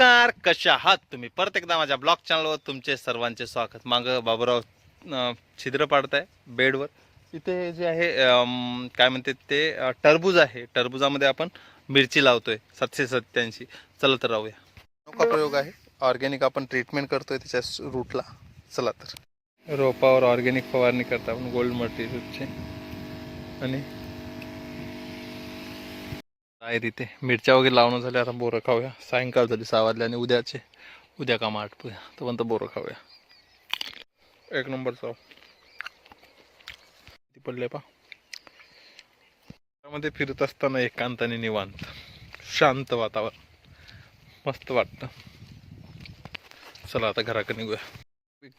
नमस्कार कशा आहात तुम्ही? परत एकदा माझ्या ब्लॉग चॅनलवर तुमचे सर्वांचे स्वागत. मागं बाबूराव छिद्र पाडत आहे बेडवर. इथे जे आहे काय म्हणते ते टरबूज आहे. टरबुजामध्ये आपण मिरची लावतोय सातशे सत्याऐंशी चला तर राहूया. अनोखा प्रयोग आहे. ऑर्गॅनिक आपण ट्रीटमेंट करतोय त्याच्या रूटला चला तर. रोपावर ऑर्गॅनिक फवारणी करता आपण गोल्ड मटेरियलची. आणि आहे तिथे मिरच्या वगैरे लावणं झाल्या आता बोरं खाऊया. सायंकाळ झाली सहा वाजले आणि उद्याचे. उद्या काम आटपूया. तोपर्यंत बोरं खाऊया. एक नंबर चाव. किती पडले पा त्यामध्ये फिरत असताना एकांताने निवांत. शांत वातावरण. मस्त वाटतं. चला आता घराकडे निघूया.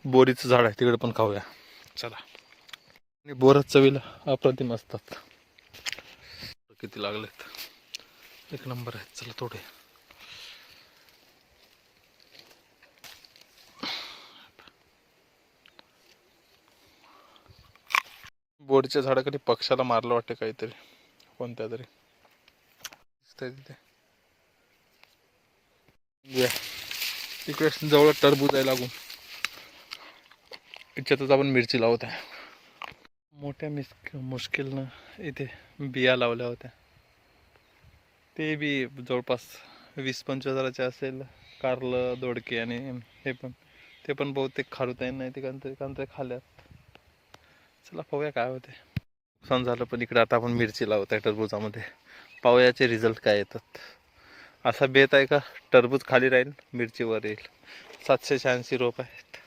बोरीचं झाड आहे तिकडे पण खाऊया. चला. आणि बोरच चवीला अप्रतिम असतात. किती लागलेत. एक नंबर आहे. चला थोडे बोरीच्या झाडाखाली पक्षाला मारलं वाटतं काहीतरी. कोणत्या तरी. दिसतंय तिथे. या. तिकडे जवळ टरबूज आहे लागून. याच्यातच आपण मिरची लावत आहे. मोठ्या मिस मुश्किलनं इथे बिया लावल्या होत्या. ते बी जवळपास वीस पंचवीस हजाराचे असेल कारलं दोडके आणि हे पण. ते पण बहुतेक खारुताई नाही ते कांतरी कांतरी खाल्यात चला पाहूया काय होते नुकसान झालं पण इकडे आता आपण मिरची लावत आहे टरबुजामध्ये. पाहूयाचे रिझल्ट काय येतात. असा बेत आहे का? टरबूज खाली राहील मिरचीवर येईल. सातशे शहाऐंशी रोप आहेत.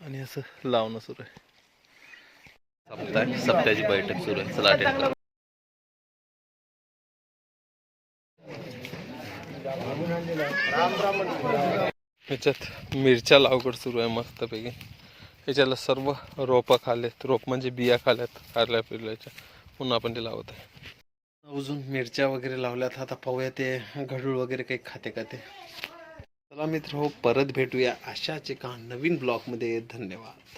आणि असं लावणं सुरू आहे. सप्ताह सप्त्याची बैठक सुरू आहे. चला ह्याच्यात मिरच्या लागवड सुरू आहे मस्तपैकी. ह्याच्याला सर्व रोपं खाल्लेत. रोप म्हणजे बिया खाल्यात कारल्या पिरल्याच्या. पुन्हा आपण ते लावत आहे. अजून मिरच्या वगैरे लावल्यात. आता पाहूया ते गडूळ वगैरे काही खाते का ते. चला मित्र हो परत भेटूया अशाच एका नवीन ब्लॉगमध्ये. धन्यवाद.